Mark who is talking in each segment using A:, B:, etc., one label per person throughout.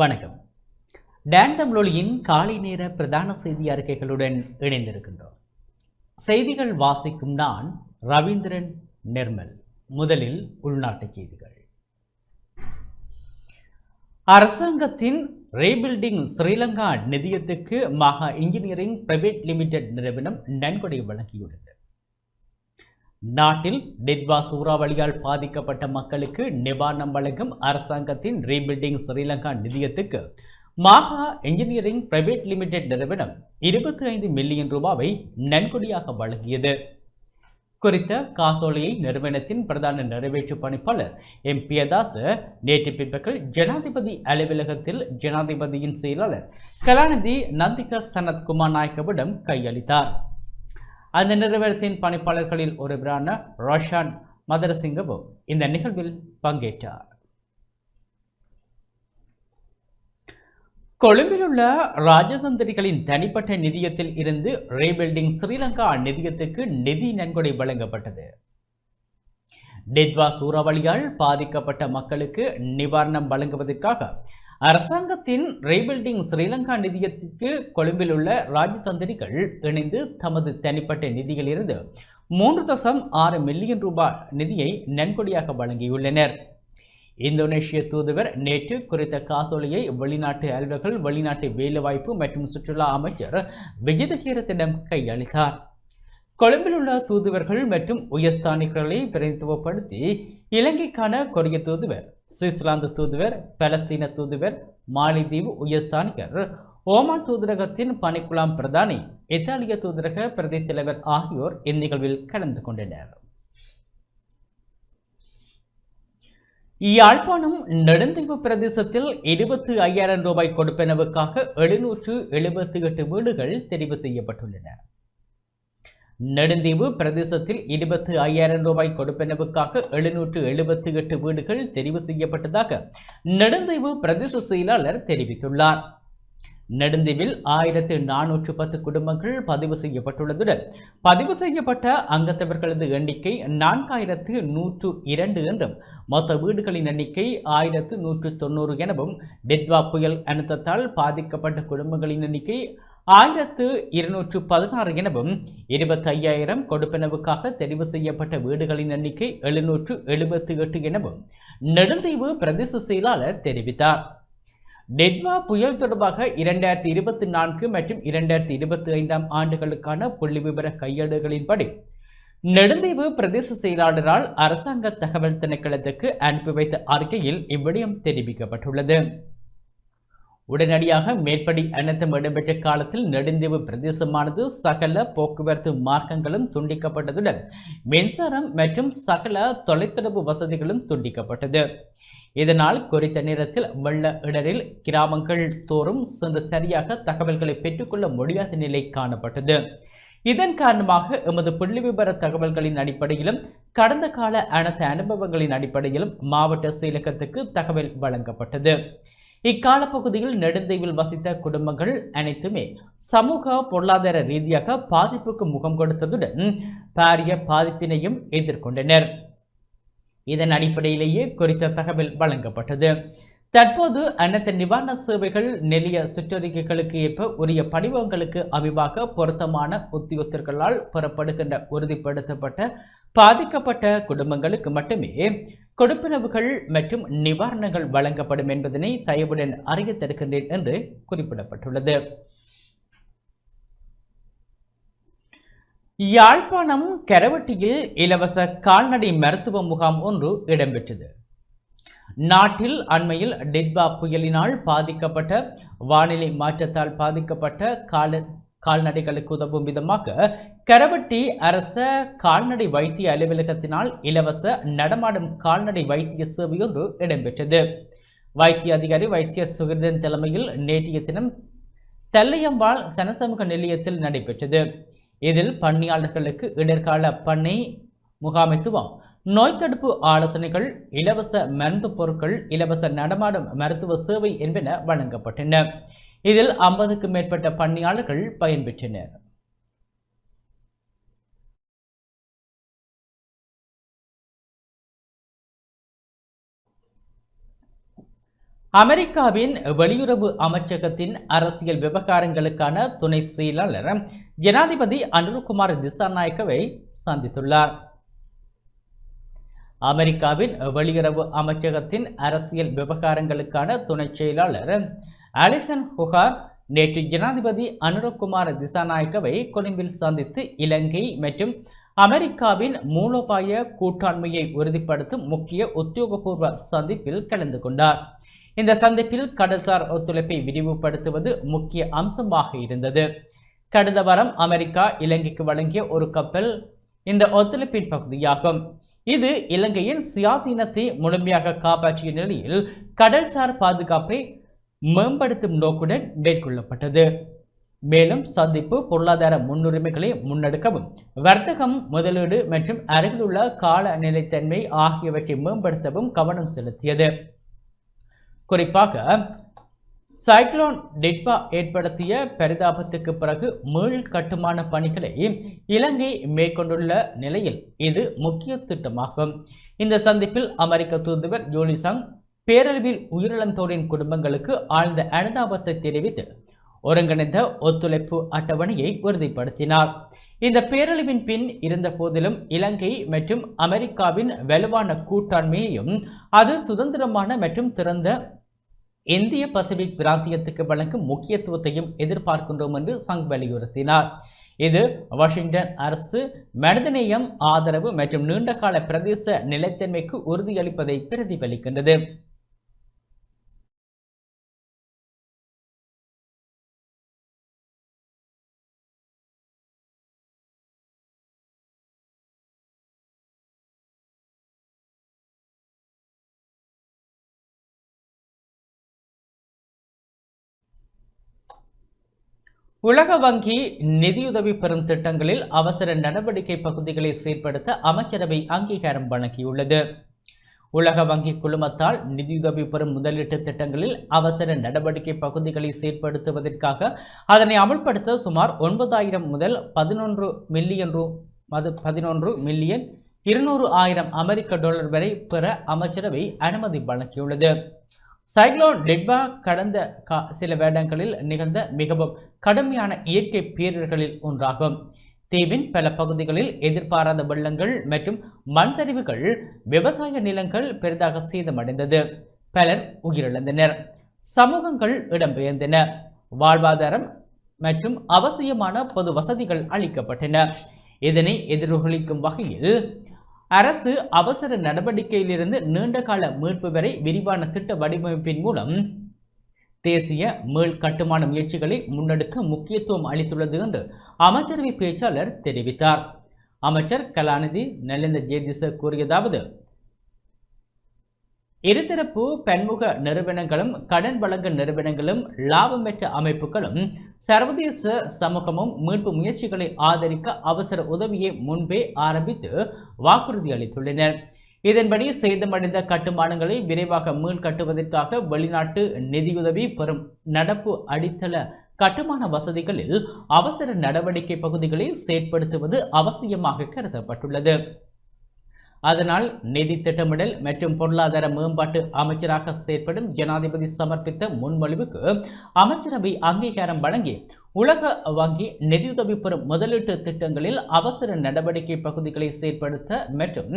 A: வணக்கம் டேன் தமிழொலியின் காலை நேர பிரதான செய்தி அறிக்கைகளுடன் இணைந்திருக்கின்றோம் செய்திகள் வாசிக்கும் நான் ரவீந்திரன் நிர்மல் முதலில் உள்நாட்டு செய்திகள் அரசாங்கத்தின் ரீபில்டிங் ஸ்ரீலங்கா நிதியத்துக்கு மகா இன்ஜினியரிங் பிரைவேட் லிமிடெட் நிறுவனம் நன்கொடை வழங்கியுள்ளது நாட்டில் நித்வா சூறாவளியால் பாதிக்கப்பட்ட மக்களுக்கு நிவாரணம் வழங்கும் அரசாங்கத்தின் ரீபில்டிங் ஸ்ரீலங்கா நிதியத்துக்கு மாஹா இன்ஜினியரிங் பிரைவேட் லிமிடெட் நிறுவனம் இருபத்தி ஐந்து மில்லியன் ரூபாவை நன்கொடியாக வழங்கியது குறித்த காசோலையை நிறுவனத்தின் பிரதான நிறைவேற்று பணிப்பாளர் எம் பியதாஸ் நேற்று பிற்பகல் ஜனாதிபதி அலுவலகத்தில் ஜனாதிபதியின் செயலாளர் கலாநிதி நந்திகா சனத்குமார் நாயக்கவிடம் கையளித்தார் அந்த நிறுவனத்தின் பணிப்பாளர்களில் ஒருவரான ரோஷான் மதரசிங்கவும் இந்த நிகழ்வில் பங்கேற்றார் கொழும்பில் உள்ள ராஜதந்திரிகளின் தனிப்பட்ட நிதியத்தில் இருந்து ரீபில்டிங் ஸ்ரீலங்கா நிதியத்துக்கு நிதி நன்கொடை வழங்கப்பட்டது டெத்வா சூறாவளியால் பாதிக்கப்பட்ட மக்களுக்கு நிவாரணம் வழங்குவதற்காக அரசாங்கத்தின் ரீபில்டிங் ஸ்ரீலங்கா நிதியத்திற்கு கொழும்பில் உள்ள ராஜதந்திரிகள் இணைந்து தமது தனிப்பட்ட நிதியிலிருந்து மூன்று தசம் ஆறு மில்லியன் ரூபாய் நிதியை நன்கொடியாக வழங்கியுள்ளனர் இந்தோனேஷிய தூதுவர் நேற்று குறித்த காசோலையை வெளிநாட்டு அலுவலர்கள் வெளிநாட்டு வேலைவாய்ப்பு மற்றும் சுற்றுலா அமைச்சர் விஜயதகீரத்திடம் கையளித்தார் கொழும்பில் உள்ள தூதுவர்கள் மற்றும் உயர்ஸ்தானிகளை பிரதித்துவப்படுத்தி இலங்கைக்கான கொரிய தூதுவர் சுவிட்சர்லாந்து தூதுவர் பலஸ்தீன தூதுவர் மாலிதீவு உயர்ஸ்தானிகர் ஓமான் தூதரகத்தின் பணிக்குழாம் பிரதானி இத்தாலிய தூதரக பிரதி தலைவர் ஆகியோர் இந்நிகழ்வில் கலந்து கொண்டனர் யாழ்ப்பாணம் நெடுந்தீவு பிரதேசத்தில் இருபத்தி ஐயாயிரம் ரூபாய் கொடுப்பனவுக்காக எழுநூற்று எழுபத்தி எட்டு வீடுகள் தெரிவு செய்யப்பட்டுள்ளன நெடுந்தீவு பிரதேசத்தில் இருபத்தி ஐயாயிரம் ரூபாய் கொடுப்பனவுக்காக எழுநூற்று எழுபத்தி எட்டு வீடுகள் தெரிவு செய்யப்பட்டதாக நெடுந்தீவு பிரதேச செயலாளர் தெரிவித்துள்ளார் நெடுந்தீவில் ஆயிரத்து நானூற்று பத்து குடும்பங்கள் பதிவு செய்யப்பட்டுள்ளதுடன் பதிவு செய்யப்பட்ட அங்கத்தவர்களது எண்ணிக்கை நான்காயிரத்து நூற்று இரண்டு என்றும் மொத்த வீடுகளின் எண்ணிக்கை ஆயிரத்து நூற்று தொண்ணூறு எனவும் டெட்வா புயல் அனுத்தத்தால் பாதிக்கப்பட்ட குடும்பங்களின் எண்ணிக்கை ஆயிரத்து இருநூற்று பதினாறு எனவும் இருபத்தி ஐயாயிரம் கொடுப்பனவுக்காக தெரிவு செய்யப்பட்ட வீடுகளின் எண்ணிக்கை எழுநூற்று எழுபத்தி எட்டு எனவும் நெடுந்தீவு பிரதேச செயலாளர் தெரிவித்தார் டெட்மா புயல் தொடர்பாக இரண்டாயிரத்தி இருபத்தி நான்கு மற்றும் இரண்டாயிரத்தி இருபத்தி ஐந்தாம் ஆண்டுகளுக்கான புள்ளி விவர கையேடுகளின்படி நெடுந்தீவு பிரதேச செயலாளரால் அரசாங்க தகவல் திணைக்களத்துக்கு அனுப்பி வைத்த அறிக்கையில் இவ்விடயம் தெரிவிக்கப்பட்டுள்ளது உடனடியாக மேற்படி அனர்த்தம் இடம்பெற்ற காலத்தில் நெடுந்தீவு பிரதேசமானது சகல போக்குவரத்து மார்க்கங்களும் துண்டிக்கப்பட்டதுடன் மின்சாரம் மற்றும் சகல தொலைத்தொடர்பு வசதிகளும் துண்டிக்கப்பட்டது இதனால் குறித்த நேரத்தில் வெள்ள இடரில் கிராமங்கள் தோறும் சென்று சரியாக தகவல்களை பெற்றுக்கொள்ள முடியாத நிலை காணப்பட்டது இதன் காரணமாக எமது புள்ளி விபர தகவல்களின் அடிப்படையிலும் கடந்த கால அனைத்து அனுபவங்களின் அடிப்படையிலும் மாவட்ட செயலகத்துக்கு தகவல் வழங்கப்பட்டது இக்கால பகுதியில் நெடுந்தீவில் வசித்த குடும்பங்கள் அனைத்துமே சமூக பொருளாதார ரீதியாக பாதிப்புக்கு முகம் கொடுத்ததுடன் பாரிய பாதிப்பினையும் எதிர்கொண்டனர் இதன் அடிப்படையிலேயே குறித்த தகவல் வழங்கப்பட்டது தற்போது அனைத்து நிவாரண சேவைகள் நெளிய சுற்றறிக்கைகளுக்கு ஏற்ப உரிய படிவங்களுக்கு அவிவாக பொருத்தமான உத்தியோகத்தர்களால் பெறப்படுகின்ற உறுதிப்படுத்தப்பட்ட பாதிக்கப்பட்ட குடும்பங்களுக்கு மட்டுமே கொடுப்பனவுகள் மற்றும் நிவாரணங்கள் வழங்கப்படும் என்பதனை தயவுடன் அறிய தருகின்றேன் என்று குறிப்பிடப்பட்டுள்ளது யாழ்ப்பாணம் கரவட்டியில் இலவச கால்நடை மருத்துவ முகாம் ஒன்று இடம்பெற்றது நாட்டில் அண்மையில் டிட்பா புயலினால் பாதிக்கப்பட்ட வானிலை மாற்றத்தால் பாதிக்கப்பட்ட கால கால்நடைகளுக்கு உதவும் விதமாக கரவட்டி அரச கால்நடை வைத்திய அலுவலகத்தினால் இலவச நடமாடும் கால்நடை வைத்திய சேவையொன்று இடம்பெற்றது வைத்திய அதிகாரி வைத்தியர் சுகிர்தன் தலைமையில் நேற்றைய தினம் தெல்லையம்பாள் சனசமூக நிலையத்தில் நடைபெற்றது இதில் பணியாளர்களுக்கு இடர்கால பண்ணை முகாமைத்துவம் நோய் தடுப்பு ஆலோசனைகள் இலவச மருந்து பொருட்கள் இலவச நடமாடும் மருத்துவ சேவை என்பன வழங்கப்பட்டன இதில் ஐம்பதுக்கும் மேற்பட்ட பணியாளர்கள் பயன்பெற்றனர் அமெரிக்காவின் வெளியுறவு அமைச்சகத்தின் அரசியல் விவகாரங்களுக்கான துணை செயலாளர் ஜனாதிபதி அனுருகுமார் திசாநாயக்கவை சந்தித்துள்ளார் அமெரிக்காவின் வெளியுறவு அமைச்சகத்தின் அரசியல் விவகாரங்களுக்கான துணை செயலாளர் அலிசன் ஹுகார் நேற்று ஜனாதிபதி அனுரகுமார் திசாநாயக்கவை கொழும்பில் சந்தித்து இலங்கை மற்றும் அமெரிக்காவின் மூலோபாய கூட்டாண்மையை உறுதிப்படுத்தும் முக்கிய உத்தியோகபூர்வ சந்திப்பில் கலந்து கொண்டார் இந்த சந்திப்பில் கடல்சார் ஒத்துழைப்பை விரிவுபடுத்துவது முக்கிய அம்சமாக இருந்தது கடந்த வாரம் அமெரிக்கா இலங்கைக்கு வழங்கிய ஒரு கப்பல் இந்த ஒத்துழைப்பின் பகுதியாகும் இது இலங்கையின் சுயாதீனத்தை முழுமையாக காப்பாற்றிய நிலையில் கடல்சார் பாதுகாப்பை மேம்படுத்தும் நோக்குடன் மேற்கொள்ளப்பட்டது மேலும் சந்திப்பு பொருளாதார முன்னுரிமைகளை முன்னெடுக்கவும் வர்த்தகம் முதலீடு மற்றும் அருகிலுள்ள கால நிலைத்தன்மை ஆகியவற்றை மேம்படுத்தவும் கவனம் செலுத்தியது குறிப்பாக சைக்ளோன் டிட்பா ஏற்படுத்திய பரிதாபத்துக்கு பிறகு மீள் கட்டுமான பணிகளை இலங்கை மேற்கொண்டுள்ள நிலையில் இது முக்கிய திட்டமாகும் இந்த சந்திப்பில் அமெரிக்க தூதுவர் ஜோலிசங் பேரழிவில் உயிரிழந்தோரின் குடும்பங்களுக்கு ஆழ்ந்த அனுதாபத்தை தெரிவித்து ஒருங்கிணைந்த ஒத்துழைப்பு அட்டவணையை உறுதிப்படுத்தினார் இந்த பேரழிவின் பின் இருந்த போதிலும் இலங்கை மற்றும் அமெரிக்காவின் வலுவான கூட்டாண்மையையும் அது சுதந்திரமான மற்றும் திறந்த இந்திய பசிபிக் பிராந்தியத்துக்கு வழங்கும் முக்கியத்துவத்தையும் எதிர்பார்க்கின்றோம் என்று சங் வலியுறுத்தினார் இது வாஷிங்டன் அரசு மனிதநேயம் ஆதரவு மற்றும் நீண்டகால பிரதேச நிலைத்தன்மைக்கு உறுதியளிப்பதை பிரதிபலிக்கின்றது உலக வங்கி நிதியுதவி பெறும் திட்டங்களில் அவசர நடவடிக்கை பகுதிகளை செயற்படுத்த அமைச்சரவை அங்கீகாரம் வழங்கியுள்ளது உலக வங்கி குழுமத்தால் நிதியுதவி பெறும் முதலீட்டு திட்டங்களில் அவசர நடவடிக்கை பகுதிகளை செயற்படுத்துவதற்காக அதனை அமல்படுத்த சுமார் ஒன்பதாயிரம் முதல் பதினொன்று மில்லியன் ரூ மது பதினொன்று மில்லியன் இருநூறு ஆயிரம் அமெரிக்க டாலர் வரை பெற அமைச்சரவை அனுமதி வழங்கியுள்ளது சைக்ளோன் டெட்வா கடந்த கா சில வேடங்களில் நிகழ்ந்த மிகவும் கடுமையான இயற்கை பேரிடர்களில் ஒன்றாகும் தீவின் பல பகுதிகளில் எதிர்பாராத வெள்ளங்கள் மற்றும் மண் சரிவுகள் விவசாய நிலங்கள் பெரிதாக சேதமடைந்தது பலர் உயிரிழந்தனர் சமூகங்கள் இடம்பெயர்ந்தன வாழ்வாதாரம் மற்றும் அவசியமான பொது வசதிகள் அளிக்கப்பட்டன இதனை எதிர்கொலிக்கும் வகையில் அரசு அவசர நடவடிக்கையிலிருந்து நீண்டகால மீட்பு வரை விரிவான திட்ட வடிவமைப்பின் மூலம் தேசிய மீள் கட்டுமான முயற்சிகளை முன்னெடுக்க முக்கியத்துவம் அளித்துள்ளது என்று அமைச்சரவை பேச்சாளர் தெரிவித்தார் அமைச்சர் கலாநிதி நலிந்த ஜெயதிச கூறியதாவது இருதரப்பு பன்முக நிறுவனங்களும் கடன் வழங்க நிறுவனங்களும் லாபம் பெற்ற அமைப்புகளும் சர்வதேச சமூகமும் மீட்பு முயற்சிகளை ஆதரிக்க அவசர உதவியை முன்பே ஆரம்பித்து வாக்குறுதி அளித்துள்ளனர் இதன்படி சேதமடைந்த கட்டுமானங்களை விரைவாக மீள் கட்டுவதற்காக வெளிநாட்டு நிதியுதவி பெறும் நடப்பு அடித்தள கட்டுமான வசதிகளில் அவசர நடவடிக்கை பகுதிகளை செயற்படுத்துவது அவசியமாக கருதப்பட்டுள்ளது அதனால் நிதி திட்டமிடல் மற்றும் பொருளாதார மேம்பாட்டு அமைச்சராக செயற்படும் ஜனாதிபதி சமர்ப்பித்த முன்மொழிவுக்கு அமைச்சரவை அங்கீகாரம் வழங்கி உலக வங்கி நிதியுதவி பெறும் முதலீட்டு திட்டங்களில் அவசர நடவடிக்கை பகுதிகளை செயற்படுத்த மற்றும்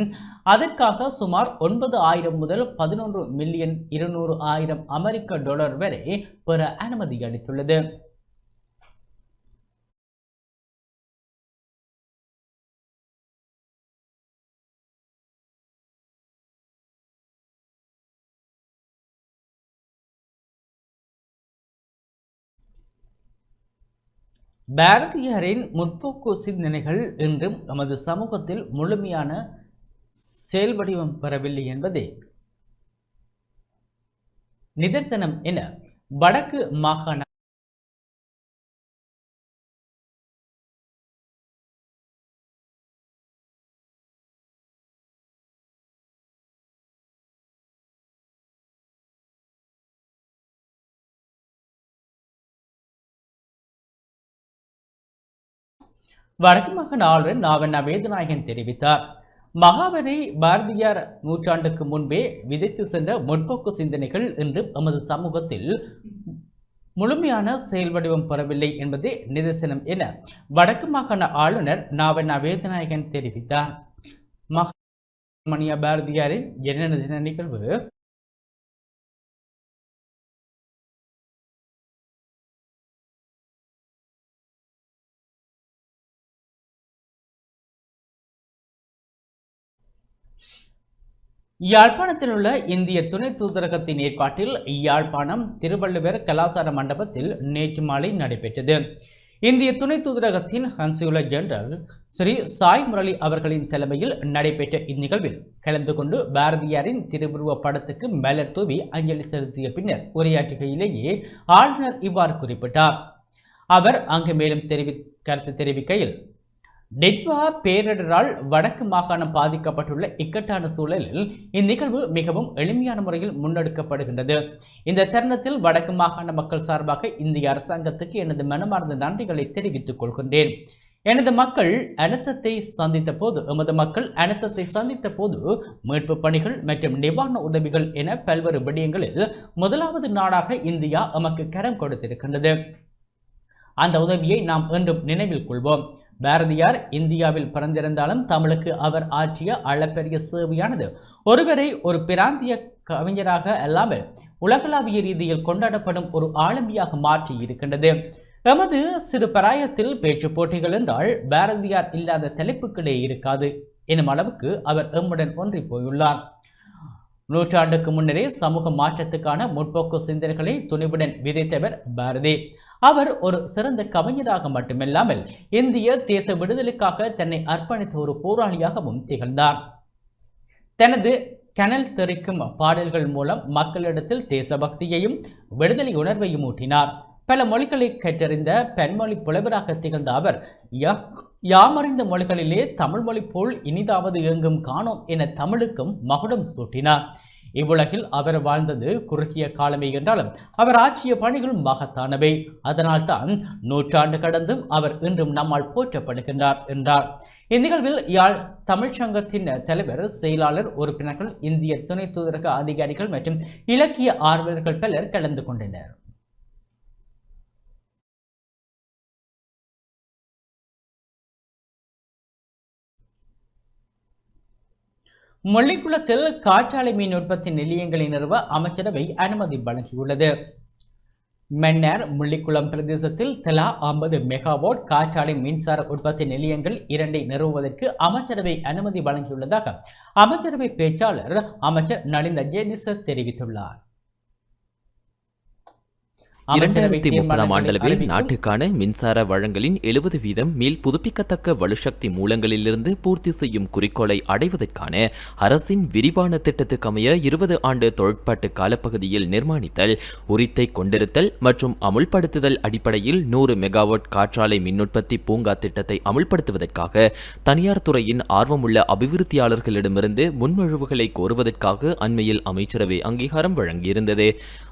A: அதற்காக சுமார் ஒன்பது ஆயிரம் முதல் பதினொன்று மில்லியன் இருநூறு ஆயிரம் அமெரிக்க டாலர் வரை பெற அனுமதி அளித்துள்ளது பாரதியாரின் முற்போக்கு சிந்தனைகள் இன்றும் நமது சமூகத்தில் முழுமையான செயல்வடிவம் பெறவில்லை என்பதே நிதர்சனம் என வடக்கு மாகாண வடக்கு மகன் ஆளுநர் நாவன் அவேதநாயகன் தெரிவித்தார் மகாவரி பாரதியார் நூற்றாண்டுக்கு முன்பே விதைத்து சென்ற முற்போக்கு சிந்தனைகள் இன்று எமது சமூகத்தில் முழுமையான செயல் வடிவம் பெறவில்லை என்பதே நிதர்சனம் என வடக்கு மாகாண ஆளுநர் நாவன் அவேதநாயகன் தெரிவித்தார் மகாமணிய பாரதியாரின் என்ன நிகழ்வு யாழ்ப்பாணத்தில் உள்ள இந்திய துணை தூதரகத்தின் ஏற்பாட்டில் யாழ்ப்பாணம் திருவள்ளுவர் கலாசார மண்டபத்தில் நேற்று மாலை நடைபெற்றது இந்திய துணை தூதரகத்தின் ஹன்சியுல ஜெனரல் ஸ்ரீ சாய் முரளி அவர்களின் தலைமையில் நடைபெற்ற இந்நிகழ்வில் கலந்து கொண்டு பாரதியாரின் திருவுருவ படத்துக்கு மலர் தூவி அஞ்சலி செலுத்திய பின்னர் உரையாற்றுகையிலேயே ஆளுநர் இவ்வாறு குறிப்பிட்டார் அவர் அங்கு மேலும் தெரிவி கருத்து தெரிவிக்கையில் டெட்வா பேரிடரால் வடக்கு மாகாணம் பாதிக்கப்பட்டுள்ள இக்கட்டான சூழலில் இந்நிகழ்வு மிகவும் எளிமையான முறையில் முன்னெடுக்கப்படுகின்றது இந்த தருணத்தில் வடக்கு மாகாண மக்கள் சார்பாக இந்திய அரசாங்கத்துக்கு எனது மனமார்ந்த நன்றிகளை தெரிவித்துக் கொள்கின்றேன் எனது மக்கள் அனர்த்தத்தை சந்தித்த போது எமது மக்கள் அனர்த்தத்தை சந்தித்த போது மீட்பு பணிகள் மற்றும் நிவாரண உதவிகள் என பல்வேறு விடயங்களில் முதலாவது நாடாக இந்தியா எமக்கு கரம் கொடுத்திருக்கின்றது அந்த உதவியை நாம் என்றும் நினைவில் கொள்வோம் பாரதியார் இந்தியாவில் பிறந்திருந்தாலும் தமிழுக்கு அவர் ஆற்றிய அளப்பெரிய சேவையானது ஒருவரை ஒரு பிராந்திய கவிஞராக அல்லாமல் உலகளாவிய ரீதியில் கொண்டாடப்படும் ஒரு ஆளுமையாக மாற்றி இருக்கின்றது எமது சிறு பிராயத்தில் பேச்சு போட்டிகள் என்றால் பாரதியார் இல்லாத தலைப்புகளே இருக்காது எனும் அளவுக்கு அவர் எம்முடன் ஒன்றி போயுள்ளார் நூற்றாண்டுக்கு முன்னரே சமூக மாற்றத்துக்கான முற்போக்கு சிந்தனைகளை துணிவுடன் விதைத்தவர் பாரதி அவர் ஒரு சிறந்த கவிஞராக மட்டுமில்லாமல் இந்திய தேச விடுதலுக்காக தன்னை அர்ப்பணித்த ஒரு போராளியாகவும் திகழ்ந்தார் தனது கனல் தெரிக்கும் பாடல்கள் மூலம் மக்களிடத்தில் தேசபக்தியையும் விடுதலை உணர்வையும் ஊட்டினார் பல மொழிகளை கற்றறிந்த பெண்மொழி புலவராக திகழ்ந்த அவர் யாமறிந்த மொழிகளிலே தமிழ் மொழி போல் இனிதாவது எங்கும் காணோம் என தமிழுக்கும் மகுடம் சூட்டினார் இவ்வுலகில் அவர் வாழ்ந்தது குறுகிய காலமே என்றாலும் அவர் ஆட்சிய பணிகளும் மகத்தானவை அதனால்தான் நூற்றாண்டு கடந்தும் அவர் இன்றும் நம்மால் போற்றப்படுகின்றார் என்றார் இந்நிகழ்வில் யாழ் தமிழ்ச்சங்கத்தின் தலைவர் செயலாளர் உறுப்பினர்கள் இந்திய துணை தூதரக அதிகாரிகள் மற்றும் இலக்கிய ஆர்வலர்கள் பலர் கலந்து கொண்டனர் முள்ளிக்குளத்தில் காற்றாலை மின் உற்பத்தி நிலையங்களை நிறுவ அமைச்சரவை அனுமதி வழங்கியுள்ளது மன்னர் முள்ளிக்குளம் பிரதேசத்தில் தலா ஐம்பது மெகாவாட் காற்றாலை மின்சார உற்பத்தி நிலையங்கள் இரண்டை நிறுவுவதற்கு அமைச்சரவை அனுமதி வழங்கியுள்ளதாக அமைச்சரவை பேச்சாளர் அமைச்சர் நளிந்த ஜெயதிச தெரிவித்துள்ளார்
B: இரண்டாயிரத்தி முப்பதாம் ஆண்டளவில் நாட்டுக்கான மின்சார வழங்கலின் எழுபது வீதம் மேல் புதுப்பிக்கத்தக்க வலுசக்தி மூலங்களிலிருந்து பூர்த்தி செய்யும் குறிக்கோளை அடைவதற்கான அரசின் விரிவான திட்டத்துக்கமைய இருபது ஆண்டு தொழிற்பாட்டு காலப்பகுதியில் நிர்மாணித்தல் உரித்தை கொண்டிருத்தல் மற்றும் அமுல்படுத்துதல் அடிப்படையில் நூறு மெகாவாட் காற்றாலை மின்னுற்பத்தி பூங்கா திட்டத்தை அமுல்படுத்துவதற்காக தனியார் துறையின் ஆர்வமுள்ள அபிவிருத்தியாளர்களிடமிருந்து முன்மொழிவுகளை கோருவதற்காக அண்மையில் அமைச்சரவை அங்கீகாரம் வழங்கியிருந்தது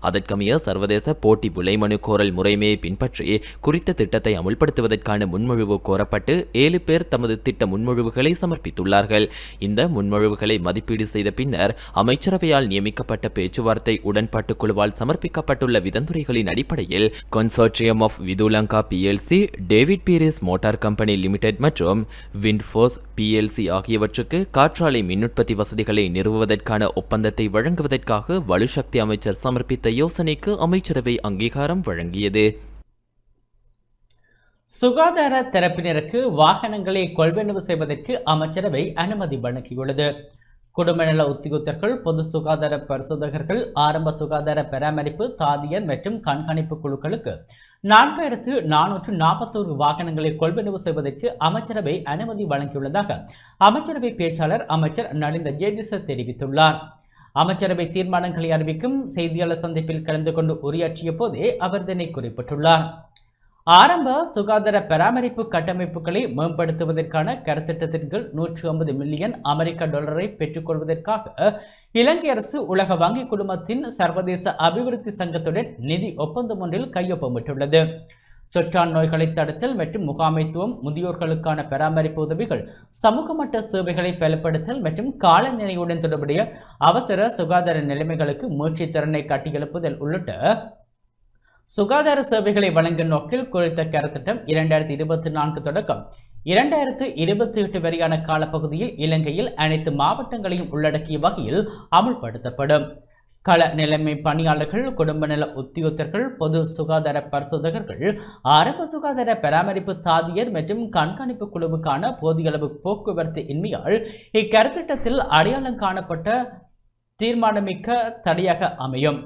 B: அதற்கமைய சர்வதேச போட்டி விலைமனு கோரல் முறைமையை பின்பற்றி குறித்த திட்டத்தை அமுல்படுத்துவதற்கான முன்மொழிவு கோரப்பட்டு ஏழு பேர் தமது திட்ட முன்மொழிவுகளை சமர்ப்பித்துள்ளார்கள் இந்த முன்மொழிவுகளை மதிப்பீடு செய்த பின்னர் அமைச்சரவையால் நியமிக்கப்பட்ட பேச்சுவார்த்தை உடன்பாட்டு குழுவால் சமர்ப்பிக்கப்பட்டுள்ள விதந்துரைகளின் அடிப்படையில் consortium of Vidullanka PLC David Peiris motor company limited மற்றும் விண்ட்ஃபோர்ஸ் பிஎல்சி ஆகியவற்றுக்கு காற்றாலை மின்னுற்பத்தி வசதிகளை நிறுவுவதற்கான ஒப்பந்தத்தை வழங்குவதற்காக வலுசக்தி அமைச்சர் சமர்ப்பித்த யோசனைக்கு அமைச்சரவை அங்கீகாரம் அதிகாரம் வழங்கியது
A: சுகாதார தரப்பினருக்கு வாகனங்களை கொள்வனவு செய்வதற்கு அமைச்சரவை அனுமதி வழங்கியுள்ளது குடும்ப உத்தியோகத்தர்கள் பொது சுகாதார பரிசோதகர்கள் ஆரம்ப சுகாதார பராமரிப்பு தாதியர் மற்றும் கண்காணிப்பு குழுக்களுக்கு நான்காயிரத்து நானூற்று நாற்பத்தோரு வாகனங்களை கொள்வனவு செய்வதற்கு அமைச்சரவை அனுமதி வழங்கியுள்ளதாக அமைச்சரவை பேச்சாளர் அமைச்சர் நலிந்த ஜேதிச தெரிவித்துள்ளார் அமைச்சரவை தீர்மானங்களை அறிவிக்கும் செய்தியாளர் சந்திப்பில் கலந்து கொண்டு உரையாற்றிய போதே அவர் இதனை குறிப்பிட்டுள்ளார் ஆரம்ப சுகாதார பராமரிப்பு கட்டமைப்புகளை மேம்படுத்துவதற்கான கருத்திட்டத்தின் கீழ் நூற்று ஐம்பது மில்லியன் அமெரிக்க டாலரை பெற்றுக்கொள்வதற்காக இலங்கை அரசு உலக வங்கி குழுமத்தின் சர்வதேச அபிவிருத்தி சங்கத்துடன் நிதி ஒப்பந்தம் ஒன்றில் கையொப்பமிட்டுள்ளது தொற்றான் நோய்களை தடுத்தல் மற்றும் முகாமைத்துவம் முதியோர்களுக்கான பராமரிப்பு உதவிகள் சமூக மட்ட சேவைகளை பலப்படுத்தல் மற்றும் காலநிலையுடன் தொடர்புடைய அவசர சுகாதார நிலைமைகளுக்கு மூச்சு திறனை கட்டியெழுப்புதல் உள்ளிட்ட சுகாதார சேவைகளை வழங்கும் நோக்கில் குறித்த கருத்திட்டம் இரண்டாயிரத்தி இருபத்தி நான்கு தொடக்கம் இரண்டாயிரத்து இருபத்தி எட்டு வரையான காலப்பகுதியில் இலங்கையில் அனைத்து மாவட்டங்களையும் உள்ளடக்கிய வகையில் அமுல்படுத்தப்படும் கள நிலைமை பணியாளர்கள் குடும்ப நல உத்தியோகத்தர்கள் பொது சுகாதார பரிசோதகர்கள் ஆரம்ப சுகாதார பராமரிப்பு தாதியர் மற்றும் கண்காணிப்பு குழுவுக்கான போதிய அளவு போக்குவரத்து இன்மையால் இக்கருத்திட்டத்தில் அடையாளம் காணப்பட்ட தீர்மானமிக்க தடையாக அமையும்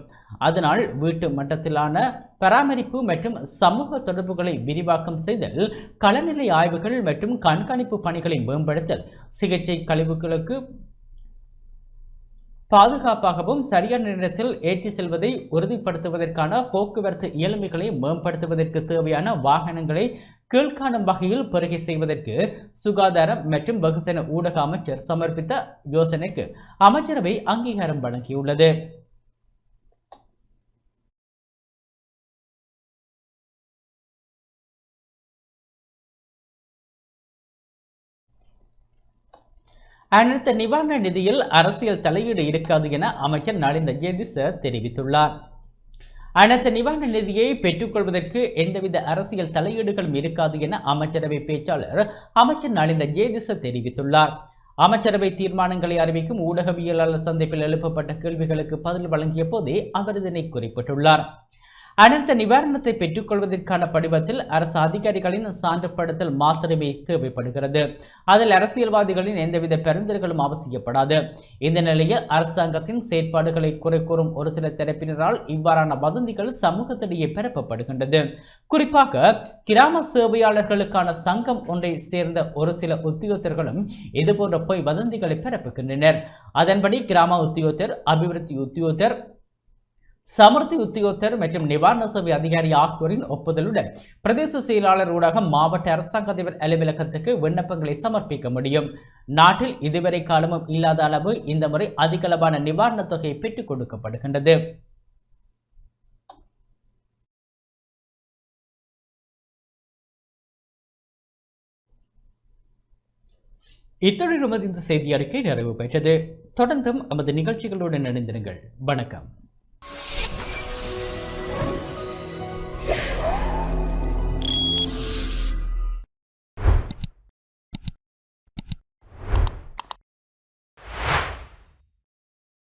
A: அதனால் வீட்டு மட்டத்திலான பராமரிப்பு மற்றும் சமூக தொடர்புகளை விரிவாக்கம் செய்தல் களநிலை ஆய்வுகள் மற்றும் கண்காணிப்பு பணிகளை மேம்படுத்தல் சிகிச்சை கழிவுகளுக்கு பாதுகாப்பாகவும் சரியான நேரத்தில் ஏற்றி செல்வதை உறுதிப்படுத்துவதற்கான போக்குவரத்து இயல்மைகளை மேம்படுத்துவதற்கு தேவையான வாகனங்களை கீழ்காணும் வகையில் பருகை செய்வதற்கு சுகாதாரம் மற்றும் வெகுசன ஊடக அமைச்சர் சமர்ப்பித்த யோசனைக்கு அமைச்சரவை அங்கீகாரம் வழங்கியுள்ளது அனைத்து நிவாரண நிதியில் அரசியல் தலையீடு இருக்காது என அமைச்சர் நலிந்த ஜெயதிச தெரிவித்துள்ளார் அனைத்து நிவாரண நிதியை பெற்றுக்கொள்வதற்கு எந்தவித அரசியல் தலையீடுகளும் இருக்காது என அமைச்சரவை பேச்சாளர் அமைச்சர் நலிந்த ஜெயதிச தெரிவித்துள்ளார் அமைச்சரவை தீர்மானங்களை அறிவிக்கும் ஊடகவியலாளர் சந்திப்பில் எழுப்பப்பட்ட கேள்விகளுக்கு பதில் வழங்கிய போதே அவர் இதனை குறிப்பிட்டுள்ளார் அனைத்த நிவாரணத்தை பெற்றுக்கொள்வதற்கான படிவத்தில் அரசு அதிகாரிகளின் சான்றுப்படுத்தல் மாத்திரமே தேவைப்படுகிறது அதில் அரசியல்வாதிகளின் எந்தவித பெருந்தர்களும் அவசியப்படாது இந்த நிலையில் அரசாங்கத்தின் செயற்பாடுகளை குறை கூறும் ஒரு சில தரப்பினரால் இவ்வாறான வதந்திகள் சமூகத்திடையே பரப்பப்படுகின்றது குறிப்பாக கிராம சேவையாளர்களுக்கான சங்கம் ஒன்றை சேர்ந்த ஒரு சில உத்தியோகத்தர்களும் இதுபோன்ற பொய் வதந்திகளை பரப்புகின்றனர் அதன்படி கிராம உத்தியோகத்தர் அபிவிருத்தி உத்தியோகத்தர் சமர்த்தி உத்தியோகத்தர் மற்றும் நிவாரண சபை அதிகாரி ஆகியோரின் ஒப்புதலுடன் பிரதேச செயலாளர் ஊடகம் மாவட்ட அரசாங்க அதிபர் அலுவலகத்துக்கு விண்ணப்பங்களை சமர்ப்பிக்க முடியும் நாட்டில் இதுவரை காலமும் இல்லாத அளவு இந்த முறை அதிகளவான நிவாரணத் தொகை பெற்றுக் கொடுக்கப்படுகின்றது இத்துடன் நமது இந்த செய்தி அறிக்கை நிறைவு பெற்றது தொடர்ந்தும் நமது நிகழ்ச்சிகளுடன் இணைந்திருங்கள் வணக்கம்